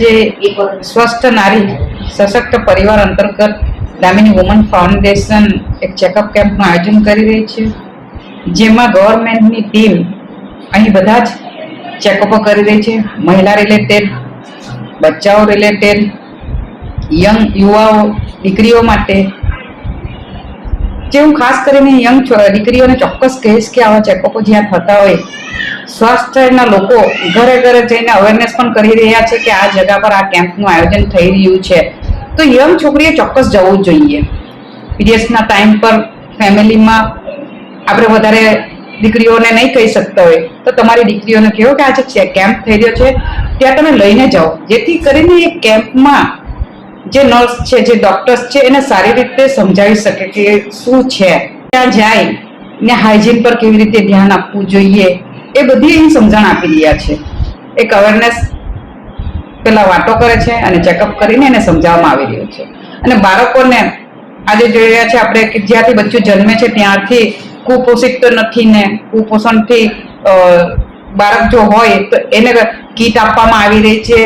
આજે સ્વસ્થ નારી સશક્ત પરિવાર અંતર્ગત દામિની વુમન ફાઉન્ડેશન એક ચેકઅપ કેમ્પનું આયોજન કરી રહી છે. જેમાં ગવર્મેન્ટની ટીમ અહીં બધા જ ચેકઅપો કરી રહી છે. મહિલા રિલેટેડ, બચ્ચાઓ રિલેટેડ, યંગ યુવાઓ, દીકરીઓ માટે જે હું ખાસ કરીને યંગ દીકરીઓને ચોક્કસ કહીશ કે આવા ચેકઅપો જ્યાં થતા હોય, સ્વાસ્થ્યના લોકો ઘરે ઘરે જઈને અવેરનેસ પણ કરી રહ્યા છે કે આ જગા પર આ કેમ્પનું આયોજન થઈ રહ્યું છે. તો યંગ છોકરીએ ચોક્કસ જવું જોઈએ. પીરિયડ્સના ટાઈમ પર ફેમિલીમાં આપણે વધારે દીકરીઓને નહીં કહી શકતા હોય, તો તમારી દીકરીઓને કહો કે આજે કેમ્પ થઈ રહ્યો છે, ત્યાં તમે લઈને જાઓ. જેથી કરીને એ કેમ્પમાં જે નર્સ છે, જે ડોક્ટર્સ છે, એને સારી રીતે સમજાવી શકે કે શું છે. ત્યાં જાય ને હાઇજીન પર કેવી રીતે ધ્યાન આપવું જોઈએ, એ બધી અહીં સમજણ આપી રહ્યા છે. એક અવેરનેસ પેલા વાતો કરે છે અને ચેકઅપ કરીને એને સમજાવવામાં આવી રહ્યું છે. અને બાળકોને આજે જોઈ રહ્યા છે આપણે કે જ્યાંથી બચ્ચું જન્મે છે ત્યારથી કુપોષિત તો નથી ને કુપોષણથી બાળક જો હોય તો એને કીટ આપવામાં આવી રહી છે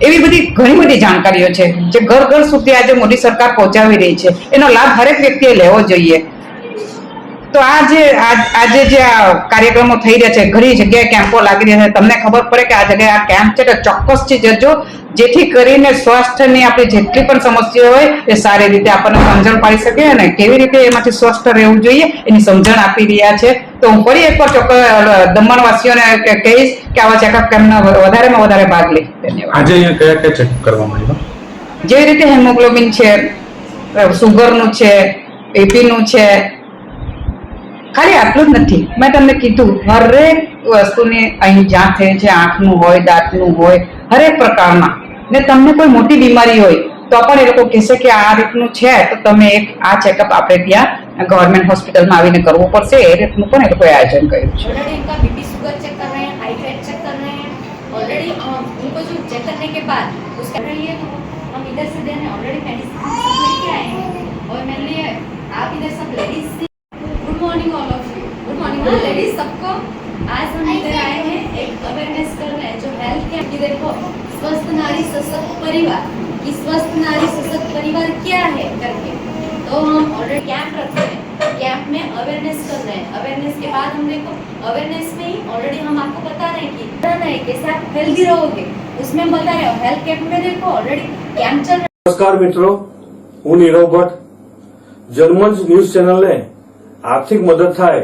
એવી બધી ઘણી બધી જાણકારીઓ છે જે ઘર ઘર સુધી આજે મોદી સરકાર પહોંચાડી રહી છે. એનો લાભ હરેક વ્યક્તિએ લેવો જોઈએ. તો આ જે આજે જે આ કાર્યક્રમો થઈ રહ્યા છે ઘણી જગ્યાએ કેમ્પો લાગી રહ્યા છે તમને ખબર પડે કે આ જગ્યાએ આ કેમ્પ છે તો ચોક્કસથી જજો જેથી કરીને સ્વાસ્થ્યની આપણી જેટલી પણ સમસ્યા હોય એ સારી રીતે આપણને સમજણ પાડી શકે અને કેવી રીતે એમાંથી સ્વસ્થ રહેવું જોઈએ એની સમજણ આપી રહ્યા છે. તો હું ફરી એકવાર ચોક્કસ દમણવાસીઓને કહીશ કે આવા ચેકઅપ કેમ્પના વધારેમાં વધારે ભાગ લે. ધન્યવાદ. આજે અહીંયા કયા કયા ચેક કરવામાં આવ્યા? જેવી રીતે હેમોગ્લોબિન છે સુગરનું છે એપીનું છે ખાલી આટલું જ નથી મેં તમને કીધું હરેક વસ્તુની અહીં જાંચ થઈ છે આંખનું હોય દાંતનું હોય હરેક પ્રકારના ને તમને કોઈ મોટી બીમારી હોય તો પણ એ લોકો કહેશે કે આ રીતનું છે તો તમે એક આ ચેકઅપ આપણે ત્યાં ગવર્મેન્ટ હોસ્પિટલમાં આવીને કરવું પડશે એ રીતનું પણ એ લોકોએ આયોજન કર્યું છે ऑलरेडी इनका बीपी शुगर चेक कर रहे हैं हाई फैट चेक कर रहे हैं ऑलरेडी उनको जो चेक करने के बाद उसका रही है तो हम इधर से देने ऑलरेडी मेडिसिन सब लेके आए हैं और मेनली आप इधर सब लेडीज सबको आज हम इधर आए हैं एक अवेयरनेस करने जो हेल्थ के कि देखो स्वस्थ नारी सशक्त परिवार कि स्वस्थ नारी सशक्त परिवार क्या है करके तो हम ऑलरेडी कैंप रखते हैं कैंप में अवेयरनेस कर रहे हैं अवेयरनेस के बाद हम देखो अवेयरनेस में ही ऑलरेडी हम आपको बता रहे हैं कि रहना है कैसे आप हेल्दी रहोगे उसमें हम बता रहे हो हेल्थ कैंप में देखो ऑलरेडी कैंप चल रहा है નમસ્કાર મિત્રો હું નીરવ ભટ્ટ જર્મન્સ ન્યૂઝ ચેનલને આર્થિક મદદ થાય